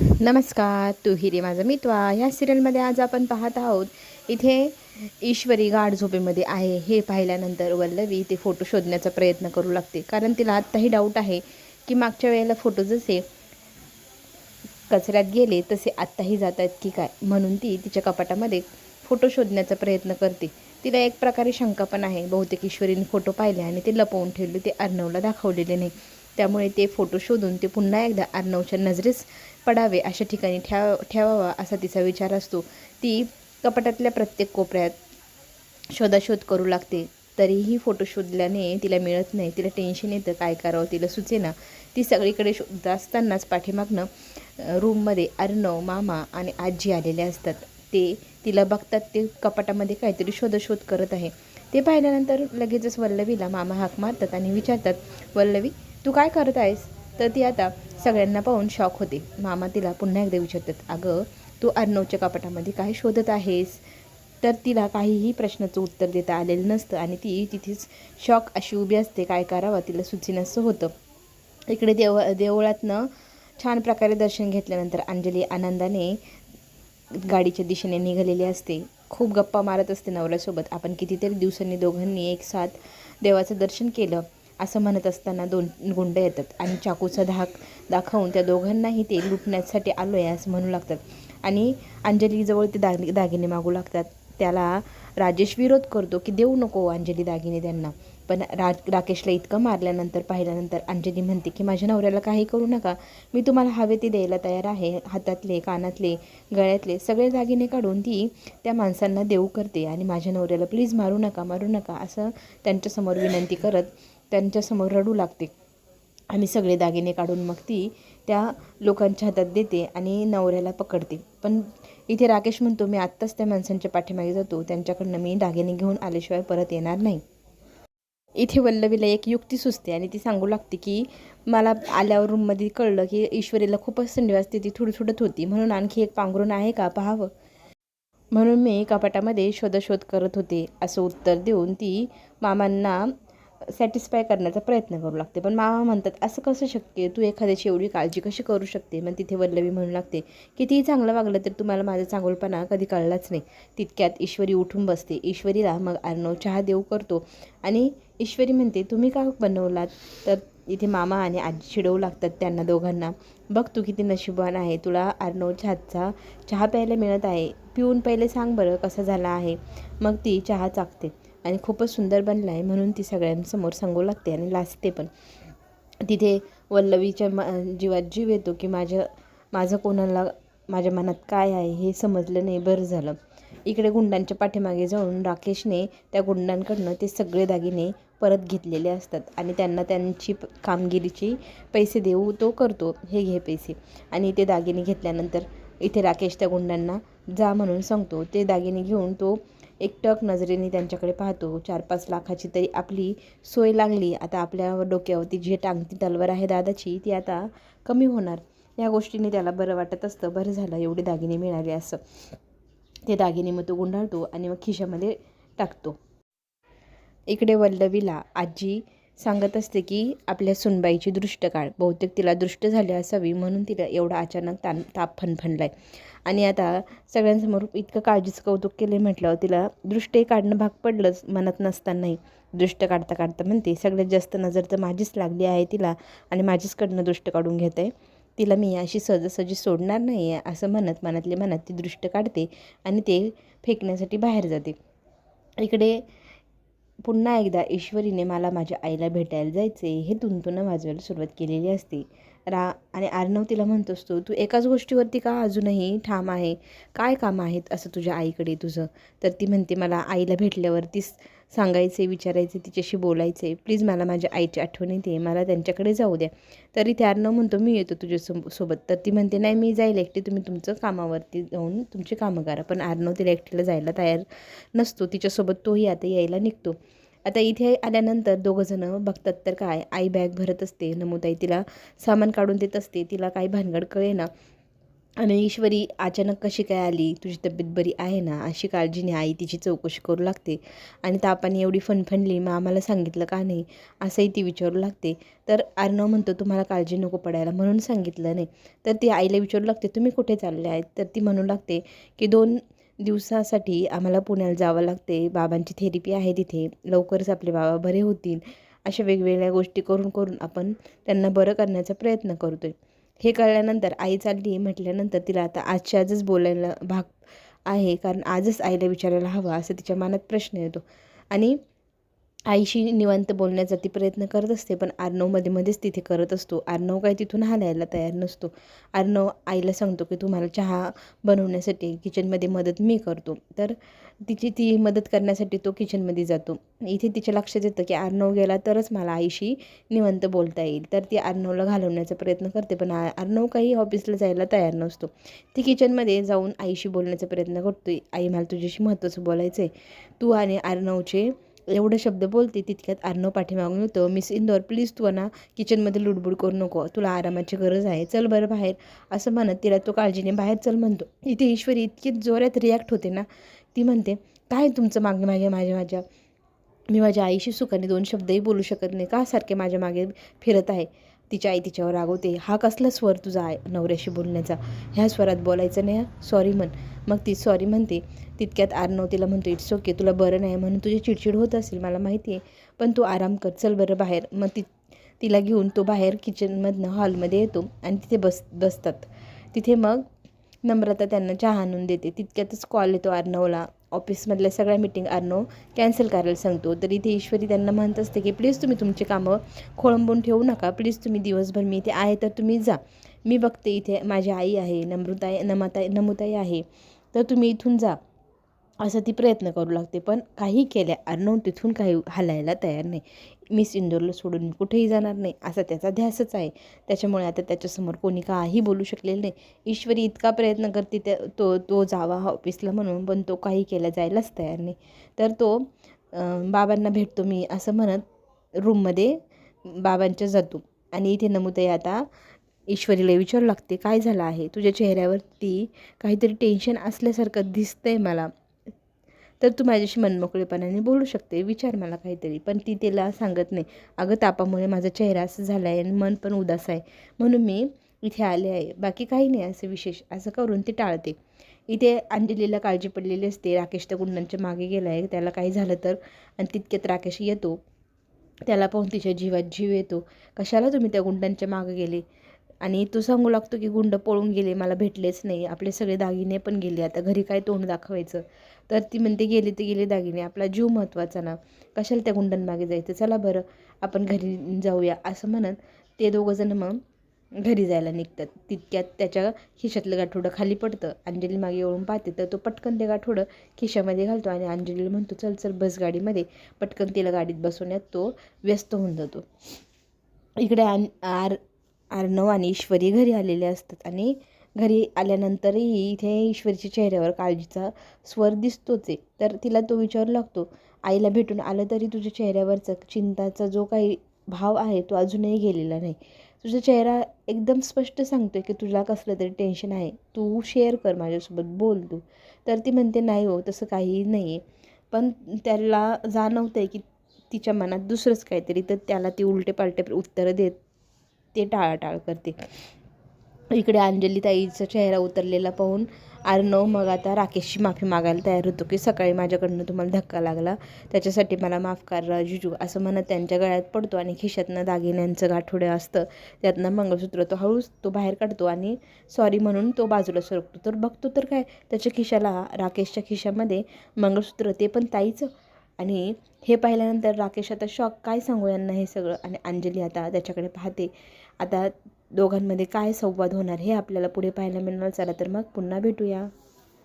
नमस्कार तू हिरे माझा मित्वा. ह्या सिरियलमध्ये आज आपण पाहत आहोत इथे ईश्वरी गाढ झोपेमध्ये आहे. हे पाहिल्यानंतर वल्लवी ते फोटो शोधण्याचा प्रयत्न करू लागते. कारण तिला आत्ताही डाऊट आहे की मागच्या वेळेला फोटो जसे कचऱ्यात गेले तसे आत्ताही जात आहेत की काय? म्हणून ती तिच्या कपाटामध्ये फोटो शोधण्याचा प्रयत्न करते. तिला एक प्रकारे शंका पण आहे. बहुतेक ईश्वरीने फोटो पाहिले आणि ते लपवून ठेवले. ते अर्णवला दाखवलेले नाही. त्यामुळे ते फोटो शोधून ते पुन्हा एकदा अर्णवच्या नजरेस पडावे अशा ठिकाणी ठेवा ठेवावा असा तिचा विचार असतो. ती कपाटातल्या प्रत्येक कोपऱ्यात शोधाशोध करू लागते. तरीही फोटो शोधल्याने तिला मिळत नाही. तिला टेन्शन येतं. काय करावं? तिला सुचेना. ती सगळीकडे शोधत असतानाच पाठीमागनं रूममध्ये अर्णव मामा आणि आजी आलेले असतात. ते तिला बघतात. ते कपाटामध्ये काहीतरी शोधाशोध करत आहे. ते पाहिल्यानंतर लगेचच वल्लवीला मामा हाक मारतात आणि विचारतात वल्लवी तू काय करत आहेस? तर ती आता सगळ्यांना पाहून शॉक होते. मामा तिला पुन्हा एकदा विचारतात अगं तू अर्णवच्या कपाटामध्ये काय शोधत आहेस? तर तिला काहीही प्रश्नाचं उत्तर देता आलेलं नसतं आणि ती तिथेच शॉक अशी उभी असते. काय करावं? तिला सुचीनसं होतं. इकडे देव देवळातनं छान प्रकारे दर्शन घेतल्यानंतर अंजली आनंदाने गाडीच्या दिशेने निघालेली असते. खूप गप्पा मारत असते नवऱ्यासोबत. आपण कितीतरी दिवसांनी दोघांनी एक साथ देवाचं दर्शन केलं. असं म्हणत असताना दोन गुंड येतात आणि चाकूचा धाक दाखवून त्या दोघांनाही ते लुटण्यासाठी आलो आहे असं म्हणू लागतात. आणि अंजलीजवळ ते दाग दागिने मागू लागतात. त्याला राजेश विरोध करतो की देऊ नको अंजली दागिने त्यांना. पण रा राकेशला इतकं मारल्यानंतर पाहिल्यानंतर अंजली म्हणते की माझ्या नवऱ्याला काही करू नका. मी तुम्हाला हवे ते द्यायला तयार आहे. हातातले कानातले गळ्यातले सगळे दागिने काढून ती त्या माणसांना देऊ करते आणि माझ्या नवऱ्याला प्लीज मारू नका मारू नका असं त्यांच्यासमोर विनंती करत त्यांच्यासमोर रडू लागते. आणि सगळे दागिने काढून मग ती त्या लोकांच्या हातात देते आणि नवऱ्याला पकडते. पण इथे राकेश म्हणतो मी आत्ताच त्या माणसांच्या पाठीमागे जातो. त्यांच्याकडनं मी दागिने घेऊन आल्याशिवाय परत येणार नाही. इथे वल्लवीला एक युक्ती सुचते आणि ती सांगू लागते की मला आल्यावर रूममध्ये कळलं की ईश्वरीला खूपच थंडी वाजते ती थोडी थोडत होती. म्हणून आणखी एक पांघरून आहे का पाहावं? म्हणून मी कपाटामध्ये शोधाशोध करत होते असं उत्तर देऊन ती मामांना सॅटिस्फाय करण्याचा प्रयत्न करू लागते. पण मामा म्हणतात असं कसं शक्य तू एखाद्याची एवढी काळजी कशी करू शकते? मग तिथे वल्लवी म्हणू लागते कितीही चांगलं वागलं तर तुम्हाला माझा चांगलपणा कधी कळलाच नाही. तितक्यात ईश्वरी उठून बसते. ईश्वरीला मग अर्णव चहा देऊ करतो. आणि ईश्वरी म्हणते तुम्ही का बनवलात? तर इथे मामा आणि आजी चिडवू लागतात त्यांना दोघांना. बघ तू किती नशिबान आहे. तुला अर्णवच्या हातचा चहा प्यायला मिळत आहे. पिऊन पहिले सांग बरं कसा झाला आहे. मग ती चहा चाकते आणि खूपच सुंदर बनला आहे म्हणून ती सगळ्यांसमोर सांगू लागते आणि लाजते पण. तिथे वल्लवीच्या मा जीवात जीव येतो की माझ्या माझं कोणाला माझ्या मनात काय आहे हे समजलं नाही बरं झालं. इकडे गुंडांच्या पाठीमागे जाऊन राकेशने त्या गुंडांकडनं ते सगळे दागिने परत घेतलेले असतात आणि त्यांना त्यांची प- कामगिरीची पैसे देऊ तो करतो हे घे पैसे. आणि ते दागिने घेतल्यानंतर इथे राकेश त्या गुंडांना जा म्हणून सांगतो. ते दागिने घेऊन तो एकटक नजरेने त्यांच्याकडे पाहतो. चार पाच लाखाची तरी आपली सोय लागली. आता आपल्या डोक्यावरती जे टांगती तलवार आहे दादाची ती आता कमी होणार. या गोष्टीने त्याला बरं वाटत असतं. बरं झालं एवढे दागिने मिळाले असं. ते दागिने मग तो गुंडाळतो आणि मग खिशामध्ये टाकतो. इकडे वल्लवीला आजी सांगत असते की आपल्या सुनबाईची दृष्ट काढ बहुतेक तिला दृष्ट झाली असावी म्हणून तिला एवढा अचानक तान ताप फणफणलाय. आणि आता सगळ्यांसमोर इतकं काळजीचं कौतुक केले म्हटलं तिला दृष्टी काढणं भाग पडलंच मनात नसतानाही. दृष्ट काढता काढता म्हणते सगळ्यात जास्त नजर तर माझीच लागली आहे तिला आणि माझीचकडनं दृष्ट काढून घेत. आहे तिला मी अशी सहजासहजी सोडणार नाही आहे असं म्हणत मनातल्या मनात ती दृष्ट काढते आणि ते फेकण्यासाठी बाहेर जाते. इकडे पुन्हा एकदा ईश्वरीने मला माझ्या आईला भेटायला जायचे हे तुंतुनं वाजवायला सुरुवात केलेली असते. रा आणि आर्णव तिला म्हणत असतो तू एकाच गोष्टीवरती का अजूनही ठाम आहे? काय कामं आहेत असं तुझ्या आईकडे तुझं? तर ती म्हणते मला आईला भेटल्यावरतीच सांगायचे विचारायचे तिच्याशी बोलायचे. प्लीज मला माझ्या आईची आठवण येते मला त्यांच्याकडे जाऊ द्या. तरी ते अर्णव म्हणतो मी येतो तुझ्या सोबत. तर ती म्हणते नाही मी जाईल एकटी तुम्ही तुमचं कामावरती जाऊन तुमची कामं करा. पण आर्णव तिला एकटीला जायला तयार नसतो. तिच्यासोबत तोही आता यायला निघतो. आता इथे आल्यानंतर दोघंजणं बघतात तर काय आई बॅग भरत असते नमुताई तिला सामान काढून देत असते तिला काही भानगड कळे ना आणि ईश्वरी अचानक कशी काय आली तुझी तब्येत बरी आहे ना अशी काळजीने आई तिची चौकशी करू लागते. आणि तापाने एवढी फणफणली मग आम्हाला सांगितलं का नाही? असंही ती विचारू लागते. तर अर्णव म्हणतो तुम्हाला काळजी नको पडायला म्हणून सांगितलं नाही. तर ती आईला विचारू लागते तुम्ही कुठे चालले आहेत? तर ती म्हणू लागते की दोन दिवसासाठी आम्हाला पुण्याला जावं लागते. बाबांची थेरपी आहे तिथे. लवकरच आपले बाबा बरे होतील. अशा वेगवेगळ्या गोष्टी करून करून आपण त्यांना बरं करण्याचा प्रयत्न करतोय. हे कळल्यानंतर आई चालली म्हटल्यानंतर तिला आता आजच्या आजच बोलायला भाग आहे. कारण आजच आईला विचारायला हवं असं तिच्या मनात प्रश्न येतो. आणि आईशी निवांत बोलण्याचा ती प्रयत्न करत असते पण आर्नवमध्ये मध्येच तिथे करत असतो. आर्नव काय तिथून हालायला तयार नसतो. आर्नव आईला सांगतो की तुम्हाला चहा बनवण्यासाठी किचनमध्ये मदत मी करतो. तर तिची ती मदत करण्यासाठी तो किचनमध्ये जातो. इथे तिच्या लक्षात येतं की आर्नव गेला तरच मला आईशी निवांत बोलता येईल. तर ती आर्नवला घालवण्याचा प्रयत्न करते पण आर्नव काही ऑफिसला जायला तयार नसतो. ती किचनमध्ये जाऊन आईशी बोलण्याचा प्रयत्न करतो आई मला तुझ्याशी महत्त्वाचं बोलायचं आहे तू आणि आर्नवचे एवढे शब्द बोलते तितक्यात अर्णव पाठीमागून होतं मिस इंदोर प्लीज तू ना किचनमध्ये लुडबुड करू नको तुला आरामाची गरज आहे चल बरं बाहेर. असं म्हणत तिला तो काळजीने बाहेर चल म्हणतो. इथे ईश्वरी इतकी जोरात रिॲक्ट होते ना ती म्हणते काय तुमचं मागे मागे माझ्या माझ्या मी माझ्या आईशी सुखाने दोन शब्दही बोलू शकत नाही का सारखे माझ्या मागे फिरत आहे? तिची आई तिच्यावर रागवते हा कसला स्वर तुझा आहे नवऱ्याशी बोलण्याचा? ह्या स्वरात बोलायचं नाही सॉरी म्हण. मग ती सॉरी म्हणते तितक्यात आर्नव तिला म्हणतो इट्स ओके तुला बरं नाही म्हणून तुझी चिडचिड होत असेल मला माहिती आहे. पण तू आराम कर चल बरं बाहेर. मग ती तिला घेऊन तो बाहेर किचनमधनं हॉलमध्ये येतो आणि तिथे बस बसतात. तिथे मग नम्रता त्यांना चहा आणून देते. तितक्यातच कॉल येतो आर्नवला. ऑफिसमधल्या सगळ्या मिटिंग अर्नो कॅन्सल करायला सांगतो. तर इथे ईश्वरी त्यांना म्हणत असते की प्लीज तुम्ही तुमची कामं खोळंबून ठेवू नका. प्लीज तुम्ही दिवसभर मी इथे आहे तर तुम्ही जा. मी बघते इथे माझी आई आहे नमृताई नमाताई नमुताई आहे. तर तुम्ही इथून जा. असं ती प्रयत्न करू लागते. पण काही केल्या अर्णव तिथून काही हलायला तयार नाही. मिस इंदोरला सोडून कुठेही जाणार नाही असा त्याचा ध्यासच आहे. त्याच्यामुळे आता त्याच्यासमोर कोणी काही बोलू शकलेलं नाही. ईश्वरी इतका प्रयत्न करते त्या तो तो जावा ऑफिसला म्हणून पण तो काही केला जायलाच तयार नाही. तर तो बाबांना भेटतो मी असं म्हणत रूममध्ये बाबांच्या जातो. आणि इथे नमुदय आता ईश्वरीला विचारू लागते काय झालं आहे? तुझ्या चेहऱ्यावरती काहीतरी टेन्शन असल्यासारखं दिसतंय मला. तर तू माझ्याशी मनमोकळेपणाने बोलू शकते विचार मला काहीतरी. पण ती तिला सांगत नाही. अगं तापामुळे माझा चेहरा असं झाला आहे आणि मन पण उदास आहे. म्हणून मी इथे आले आहे. बाकी काही नाही असं विशेष. असं करून ती टाळते. इथे अंजलीला काळजी पडलेली असते. राकेश त्या गुंडांच्या मागे गेला आहे. त्याला काही झालं तर? आणि तितक्यात राकेश येतो. त्याला पाहून तिच्या जीवात जीव येतो. कशाला तुम्ही त्या गुंडांच्या मागे गेले? आणि तो सांगू लागतो की गुंड पळून गेले मला भेटलेच नाही. आपले सगळे दागिने पण गेले. आता घरी काय तोंड दाखवायचं? तर ती म्हणते गेले ते गेले दागिने. आपला जीव महत्त्वाचा ना. कशाला त्या गुंडांमागे जायचं? चला बरं आपण घरी जाऊया. असं म्हणत ते दोघंजण मग घरी जायला निघतात. तितक्यात त्याच्या खिशातलं गाठोडं खाली पडतं. अंजली मागे येऊन पाहते तर तो पटकन ते गाठोडं खिशामध्ये घालतो आणि अंजलीला म्हणतो चल चल बस गाडीमध्ये. पटकन तिला गाडीत बसवण्यात तो व्यस्त होऊन जातो. इकडे आर अर्णव आणि ईश्वरी घरी आलेले असतात. आणि घरी आल्यानंतरही इथे ईश्वरीच्या चेहऱ्यावर काळजीचा स्वर दिसतोच आहे. तर तिला तो विचारू लागतो आईला भेटून आलं तरी तुझ्या चेहऱ्यावरचा चिंताचा जो काही भाव आहे तो अजूनही गेलेला नाही. तुझा चेहरा एकदम स्पष्ट सांगतोय की तुला कसलं तरी टेन्शन आहे. तू शेअर कर माझ्यासोबत बोल तू. तर ती म्हणते नाही हो तसं काहीही नाही आहे पण त्याला जाणवतं आहे की तिच्या मनात दुसरंच काहीतरी तर त्याला ती उलटे पालटे उत्तरं देत ते टाळाटाळ करते. इकडे अंजली ताईचा चेहरा उतरलेला पाहून अर्णव मग आता राकेशची माफी मागायला तयार होतो की सकाळी माझ्याकडनं तुम्हाला धक्का लागला. त्याच्यासाठी मला माफ करा जुजू असं म्हणत त्यांच्या गळ्यात पडतो आणि खिशातनं दागिन्यांचं गाठोडं असतं. त्यातनं मंगळसूत्र तो हळूच तो बाहेर काढतो आणि सॉरी म्हणून तो बाजूला सरकतो. तर बघतो तर काय? त्याच्या खिशाला राकेशच्या खिशामध्ये मंगळसूत्र ते पण ताईचं. आणि हे पाहिल्यानंतर राकेश आता शॉक काय सांगू यांना हे सगळं? आणि अंजली आता त्याच्याकडे पाहते. आता दोघांमध्ये काय संवाद होणार हे आपल्याला पुढे पाहायला मिळणार. चला तर मग पुन्हा भेटूया.